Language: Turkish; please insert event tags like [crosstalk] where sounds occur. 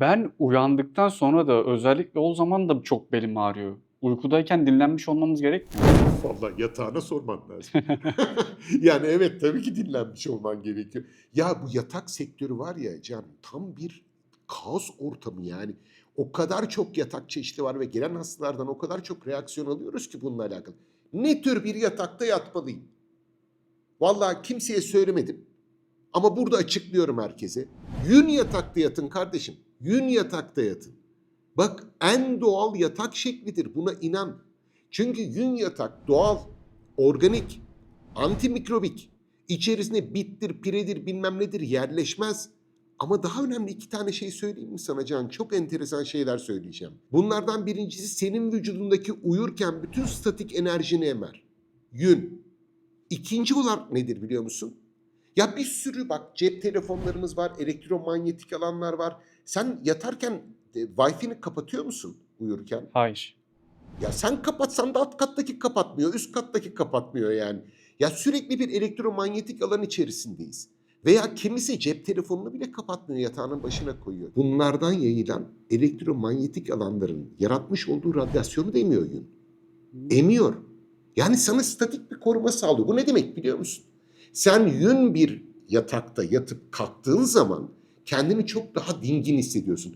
Ben uyandıktan sonra da özellikle o zaman da çok belim ağrıyor. Uykudayken dinlenmiş olmamız gerekmiyor. mu? Vallahi yatağına sorman lazım. [laughs] yani evet tabii ki dinlenmiş olman gerekiyor. Ya bu yatak sektörü var ya Can tam bir kaos ortamı yani. O kadar çok yatak çeşidi var ve gelen hastalardan o kadar çok reaksiyon alıyoruz ki bununla alakalı. Ne tür bir yatakta yatmalıyım? Vallahi kimseye söylemedim. Ama burada açıklıyorum herkese. Yün yatakta yatın kardeşim. Yün yatakta yatın. Bak en doğal yatak şeklidir. Buna inan. Çünkü yün yatak doğal, organik, antimikrobik. İçerisine bittir, piredir, bilmem nedir yerleşmez. Ama daha önemli iki tane şey söyleyeyim mi sana Can? Çok enteresan şeyler söyleyeceğim. Bunlardan birincisi senin vücudundaki uyurken bütün statik enerjini emer. Yün. İkinci olarak nedir biliyor musun? Ya bir sürü bak cep telefonlarımız var, elektromanyetik alanlar var. Sen yatarken e, Wi-Fi'ni kapatıyor musun uyurken? Hayır. Ya sen kapatsan da alt kattaki kapatmıyor, üst kattaki kapatmıyor yani. Ya sürekli bir elektromanyetik alan içerisindeyiz. Veya kimisi cep telefonunu bile kapatmıyor, yatağının başına koyuyor. Bunlardan yayılan elektromanyetik alanların yaratmış olduğu radyasyonu da emiyor yün. Emiyor. Yani sana statik bir koruma sağlıyor. Bu ne demek biliyor musun? Sen yün bir yatakta yatıp kalktığın zaman kendini çok daha dingin hissediyorsun.